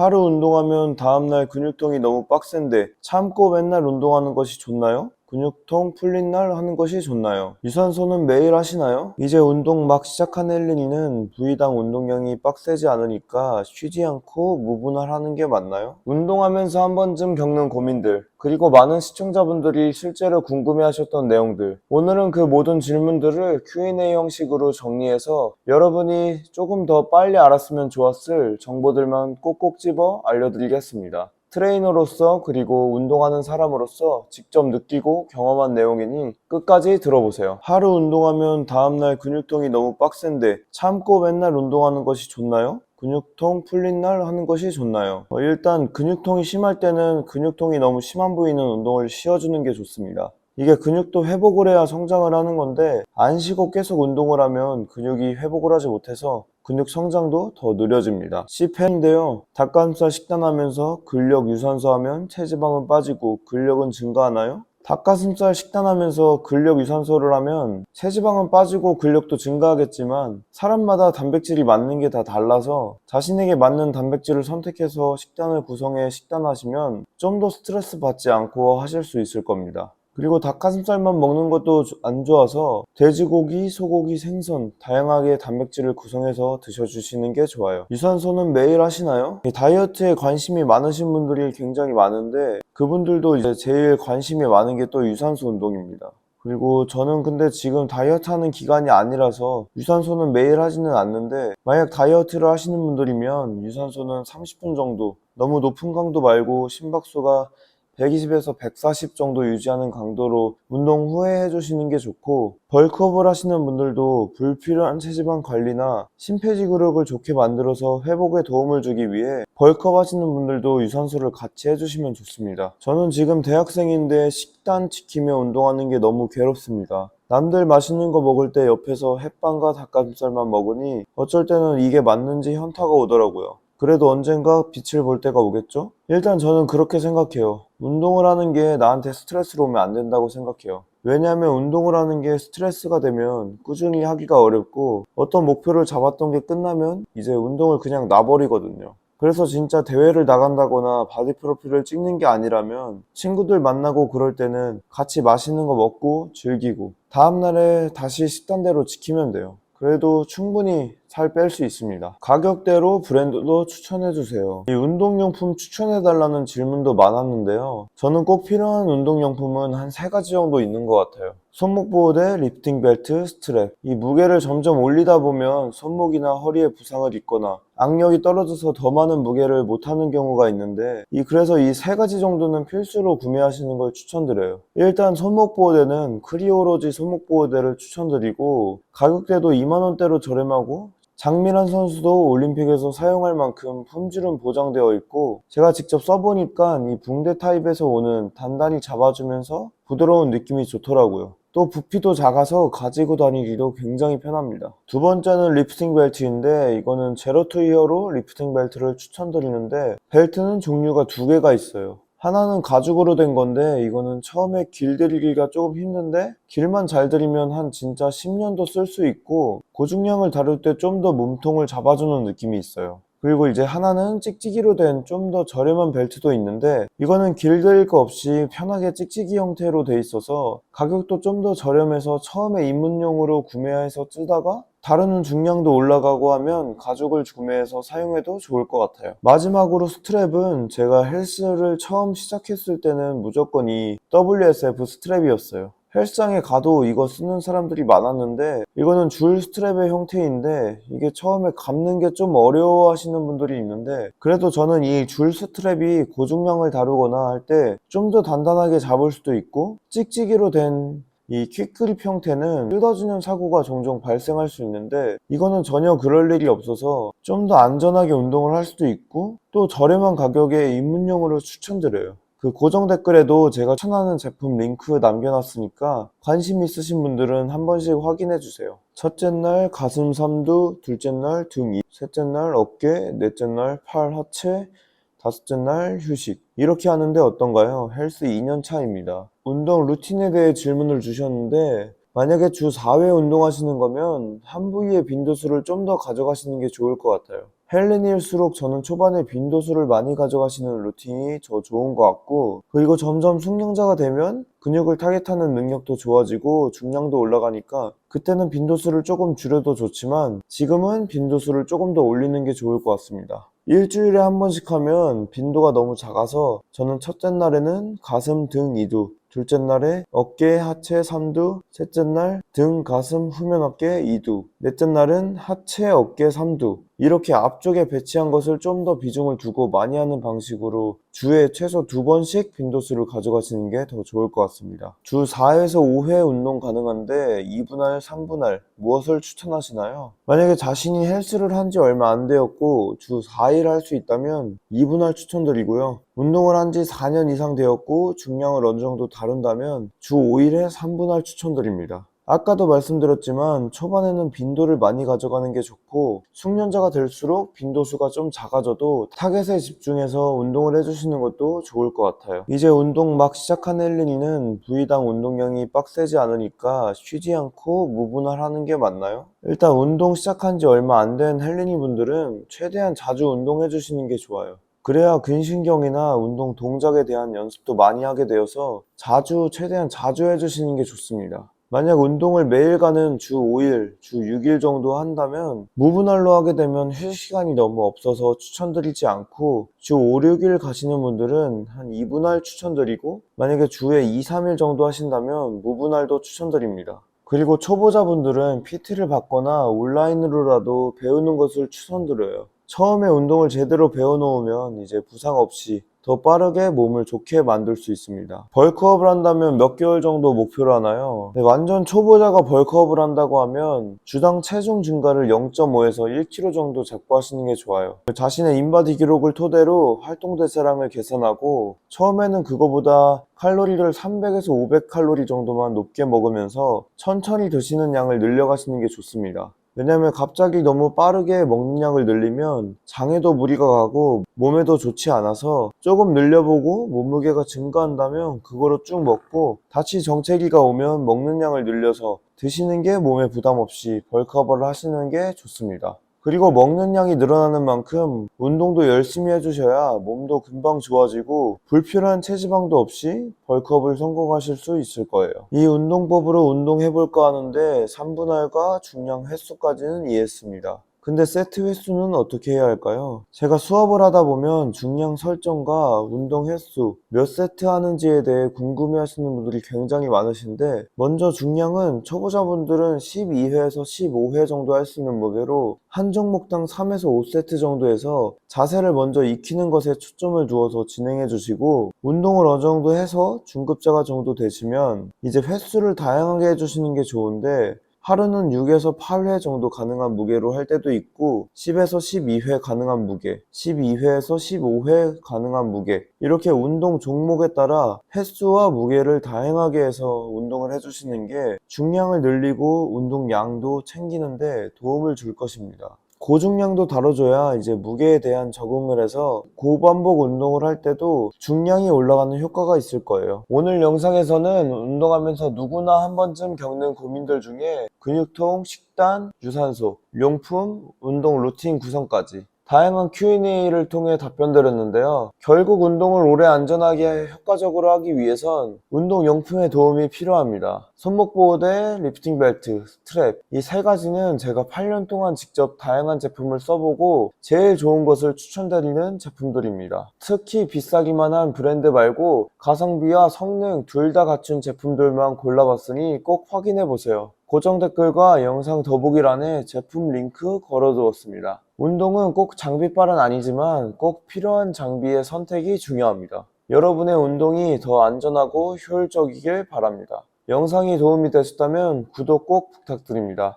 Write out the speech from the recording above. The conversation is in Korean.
하루 운동하면 다음날 근육통이 너무 빡센데 참고 맨날 운동하는 것이 좋나요? 근육통 풀린 날 하는 것이 좋나요? 유산소는 매일 하시나요? 이제 운동 막 시작한 헬린이는 부위당 운동량이 빡세지 않으니까 쉬지 않고 무분할하는 게 맞나요? 운동하면서 한 번쯤 겪는 고민들 그리고 많은 시청자분들이 실제로 궁금해하셨던 내용들 오늘은 그 모든 질문들을 Q&A 형식으로 정리해서 여러분이 조금 더 빨리 알았으면 좋았을 정보들만 꼭꼭 집어 알려드리겠습니다. 트레이너로서 그리고 운동하는 사람으로서 직접 느끼고 경험한 내용이니 끝까지 들어보세요. 하루 운동하면 다음날 근육통이 너무 빡센데 참고 맨날 운동하는 것이 좋나요? 근육통 풀린 날 하는 것이 좋나요? 어, 일단 근육통이 심할 때는 근육통이 너무 심한 부위는 운동을 쉬어주는 게 좋습니다. 이게 근육도 회복을 해야 성장을 하는 건데 안 쉬고 계속 운동을 하면 근육이 회복을 하지 못해서 근육 성장도 더 느려집니다. C펜인데요. 닭가슴살 식단하면서 근력 유산소 하면 체지방은 빠지고 근력은 증가하나요? 닭가슴살 식단하면서 근력 유산소를 하면 체지방은 빠지고 근력도 증가하겠지만 사람마다 단백질이 맞는 게 다 달라서 자신에게 맞는 단백질을 선택해서 식단을 구성해 식단하시면 좀 더 스트레스 받지 않고 하실 수 있을 겁니다. 그리고 닭가슴살만 먹는 것도 안 좋아서 돼지고기, 소고기, 생선 다양하게 단백질을 구성해서 드셔주시는 게 좋아요. 유산소는 매일 하시나요? 이 다이어트에 관심이 많으신 분들이 굉장히 많은데 그분들도 이제 제일 관심이 많은 게 또 유산소 운동입니다. 그리고 저는 근데 지금 다이어트 하는 기간이 아니라서 유산소는 매일 하지는 않는데 만약 다이어트를 하시는 분들이면 유산소는 30분 정도 너무 높은 강도 말고 심박수가 120에서 140 정도 유지하는 강도로 운동 후에 해주시는 게 좋고 벌크업을 하시는 분들도 불필요한 체지방 관리나 심폐지구력을 좋게 만들어서 회복에 도움을 주기 위해 벌크업 하시는 분들도 유산소를 같이 해주시면 좋습니다. 저는 지금 대학생인데 식단 지키며 운동하는 게 너무 괴롭습니다. 남들 맛있는 거 먹을 때 옆에서 햇반과 닭가슴살만 먹으니 어쩔 때는 이게 맞는지 현타가 오더라고요. 그래도 언젠가 빛을 볼 때가 오겠죠? 일단 저는 그렇게 생각해요. 운동을 하는 게 나한테 스트레스로 오면 안 된다고 생각해요. 왜냐하면 운동을 하는 게 스트레스가 되면 꾸준히 하기가 어렵고 어떤 목표를 잡았던 게 끝나면 이제 운동을 그냥 놔버리거든요. 그래서 진짜 대회를 나간다거나 바디 프로필을 찍는 게 아니라면 친구들 만나고 그럴 때는 같이 맛있는 거 먹고 즐기고 다음날에 다시 식단대로 지키면 돼요. 그래도 충분히 살 뺄 수 있습니다. 가격대로 브랜드도 추천해주세요. 이 운동용품 추천해달라는 질문도 많았는데요. 저는 꼭 필요한 운동용품은 한 세 가지 정도 있는 것 같아요. 손목 보호대, 리프팅 벨트, 스트랩. 이 무게를 점점 올리다 보면 손목이나 허리에 부상을 입거나 악력이 떨어져서 더 많은 무게를 못하는 경우가 있는데 이 그래서 이 세 가지 정도는 필수로 구매하시는 걸 추천드려요. 일단 손목 보호대는 크리오로지 손목 보호대를 추천드리고 가격대도 2만 원대로 저렴하고 장미란 선수도 올림픽에서 사용할 만큼 품질은 보장되어 있고 제가 직접 써보니까 이 붕대 타입에서 오는 단단히 잡아주면서 부드러운 느낌이 좋더라고요. 또 부피도 작아서 가지고 다니기도 굉장히 편합니다. 두 번째는 리프팅 벨트인데 이거는 제로 투 히어로 리프팅 벨트를 추천드리는데 벨트는 종류가 두 개가 있어요. 하나는 가죽으로 된 건데 이거는 처음에 길들이기가 조금 힘든데 길만 잘 들이면 한 진짜 10년도 쓸 수 있고 고중량을 다룰 때 좀 더 몸통을 잡아주는 느낌이 있어요. 그리고 이제 하나는 찍찍이로 된 좀 더 저렴한 벨트도 있는데 이거는 길들일 거 없이 편하게 찍찍이 형태로 돼 있어서 가격도 좀 더 저렴해서 처음에 입문용으로 구매해서 쓰다가 다루는 중량도 올라가고 하면 가죽을 구매해서 사용해도 좋을 것 같아요. 마지막으로 스트랩은 제가 헬스를 처음 시작했을 때는 무조건 이 WSF 스트랩이었어요. 헬스장에 가도 이거 쓰는 사람들이 많았는데 이거는 줄 스트랩의 형태인데 이게 처음에 감는 게 좀 어려워 하시는 분들이 있는데 그래도 저는 이 줄 스트랩이 고중량을 다루거나 할 때 좀 더 단단하게 잡을 수도 있고 찍찍이로 된이 퀵그립 형태는 뜯어지는 사고가 종종 발생할 수 있는데 이거는 전혀 그럴 일이 없어서 좀 더 안전하게 운동을 할 수도 있고 또 저렴한 가격에 입문용으로 추천드려요. 그 고정 댓글에도 제가 추천하는 제품 링크 남겨놨으니까 관심 있으신 분들은 한 번씩 확인해 주세요. 첫째 날 가슴 삼두, 둘째 날 등, 이, 셋째 날 어깨, 넷째 날 팔 하체, 다섯째 날 휴식. 이렇게 하는데 어떤가요? 헬스 2년 차입니다. 운동 루틴에 대해 질문을 주셨는데 만약에 주 4회 운동하시는 거면 한 부위의 빈도수를 좀 더 가져가시는 게 좋을 것 같아요. 헬린일수록 저는 초반에 빈도수를 많이 가져가시는 루틴이 더 좋은 것 같고 그리고 점점 숙련자가 되면 근육을 타겟하는 능력도 좋아지고 중량도 올라가니까 그때는 빈도수를 조금 줄여도 좋지만 지금은 빈도수를 조금 더 올리는 게 좋을 것 같습니다. 일주일에 한 번씩 하면 빈도가 너무 작아서 저는 첫째 날에는 가슴, 등 2두, 둘째 날에 어깨, 하체 3두, 셋째 날 등, 가슴, 후면 어깨 2두, 넷째 날은 하체, 어깨 3두. 이렇게 앞쪽에 배치한 것을 좀 더 비중을 두고 많이 하는 방식으로 주에 최소 두 번씩 빈도수를 가져가시는 게 더 좋을 것 같습니다. 주 4회에서 5회 운동 가능한데 2분할, 3분할 무엇을 추천하시나요? 만약에 자신이 헬스를 한 지 얼마 안 되었고 주 4일 할 수 있다면 2분할 추천드리고요. 운동을 한 지 4년 이상 되었고 중량을 어느 정도 다룬다면 주 5일에 3분할 추천드립니다. 아까도 말씀드렸지만 초반에는 빈도를 많이 가져가는 게 좋고 숙련자가 될수록 빈도수가 좀 작아져도 타겟에 집중해서 운동을 해주시는 것도 좋을 것 같아요. 이제 운동 막 시작한 헬린이는 부위당 운동량이 빡세지 않으니까 쉬지 않고 무분할하는 게 맞나요? 일단 운동 시작한 지 얼마 안 된 헬린이 분들은 최대한 자주 운동해 주시는 게 좋아요. 그래야 근신경이나 운동 동작에 대한 연습도 많이 하게 되어서 자주, 최대한 자주 해주시는 게 좋습니다. 만약 운동을 매일 가는 주 5일, 주 6일 정도 한다면 무분할로 하게 되면 휴식 시간이 너무 없어서 추천드리지 않고 주 5, 6일 가시는 분들은 한 2분할 추천드리고 만약에 주에 2, 3일 정도 하신다면 무분할도 추천드립니다. 그리고 초보자분들은 PT를 받거나 온라인으로라도 배우는 것을 추천드려요. 처음에 운동을 제대로 배워놓으면 이제 부상 없이 더 빠르게 몸을 좋게 만들 수 있습니다. 벌크업을 한다면 몇 개월 정도 목표로 하나요? 네, 완전 초보자가 벌크업을 한다고 하면 주당 체중 증가를 0.5에서 1kg 정도 잡고 하시는 게 좋아요. 자신의 인바디 기록을 토대로 활동 대사량을 계산하고 처음에는 그거보다 칼로리를 300에서 500칼로리 정도만 높게 먹으면서 천천히 드시는 양을 늘려가시는 게 좋습니다. 왜냐면 갑자기 너무 빠르게 먹는 양을 늘리면 장에도 무리가 가고 몸에도 좋지 않아서 조금 늘려보고 몸무게가 증가한다면 그거로 쭉 먹고 다시 정체기가 오면 먹는 양을 늘려서 드시는 게 몸에 부담 없이 벌크업을 하시는 게 좋습니다. 그리고 먹는 양이 늘어나는 만큼 운동도 열심히 해주셔야 몸도 금방 좋아지고 불필요한 체지방도 없이 벌크업을 성공하실 수 있을 거예요. 이 운동법으로 운동해볼까 하는데 3분할과 중량 횟수까지는 이해했습니다. 근데 세트 횟수는 어떻게 해야 할까요? 제가 수업을 하다 보면 중량 설정과 운동 횟수, 몇 세트 하는지에 대해 궁금해 하시는 분들이 굉장히 많으신데, 먼저 중량은 초보자분들은 12회에서 15회 정도 할 수 있는 무게로 한 종목당 3에서 5세트 정도 해서 자세를 먼저 익히는 것에 초점을 두어서 진행해 주시고, 운동을 어느 정도 해서 중급자가 정도 되시면 이제 횟수를 다양하게 해주시는 게 좋은데, 하루는 6에서 8회 정도 가능한 무게로 할 때도 있고 10에서 12회 가능한 무게, 12회에서 15회 가능한 무게 이렇게 운동 종목에 따라 횟수와 무게를 다양하게 해서 운동을 해주시는 게 중량을 늘리고 운동량도 챙기는데 도움을 줄 것입니다. 고중량도 다뤄줘야 이제 무게에 대한 적응을 해서 고반복 운동을 할 때도 중량이 올라가는 효과가 있을 거예요. 오늘 영상에서는 운동하면서 누구나 한 번쯤 겪는 고민들 중에 근육통, 식단, 유산소, 용품, 운동 루틴 구성까지 다양한 Q&A를 통해 답변드렸는데요. 결국 운동을 오래 안전하게 효과적으로 하기 위해선 운동 용품의 도움이 필요합니다. 손목 보호대, 리프팅 벨트, 스트랩 이 세 가지는 제가 8년 동안 직접 다양한 제품을 써보고 제일 좋은 것을 추천드리는 제품들입니다. 특히 비싸기만 한 브랜드 말고 가성비와 성능 둘 다 갖춘 제품들만 골라봤으니 꼭 확인해보세요. 고정 댓글과 영상 더보기란에 제품 링크 걸어두었습니다. 운동은 꼭 장비빨은 아니지만 꼭 필요한 장비의 선택이 중요합니다. 여러분의 운동이 더 안전하고 효율적이길 바랍니다. 영상이 도움이 되셨다면 구독 꼭 부탁드립니다.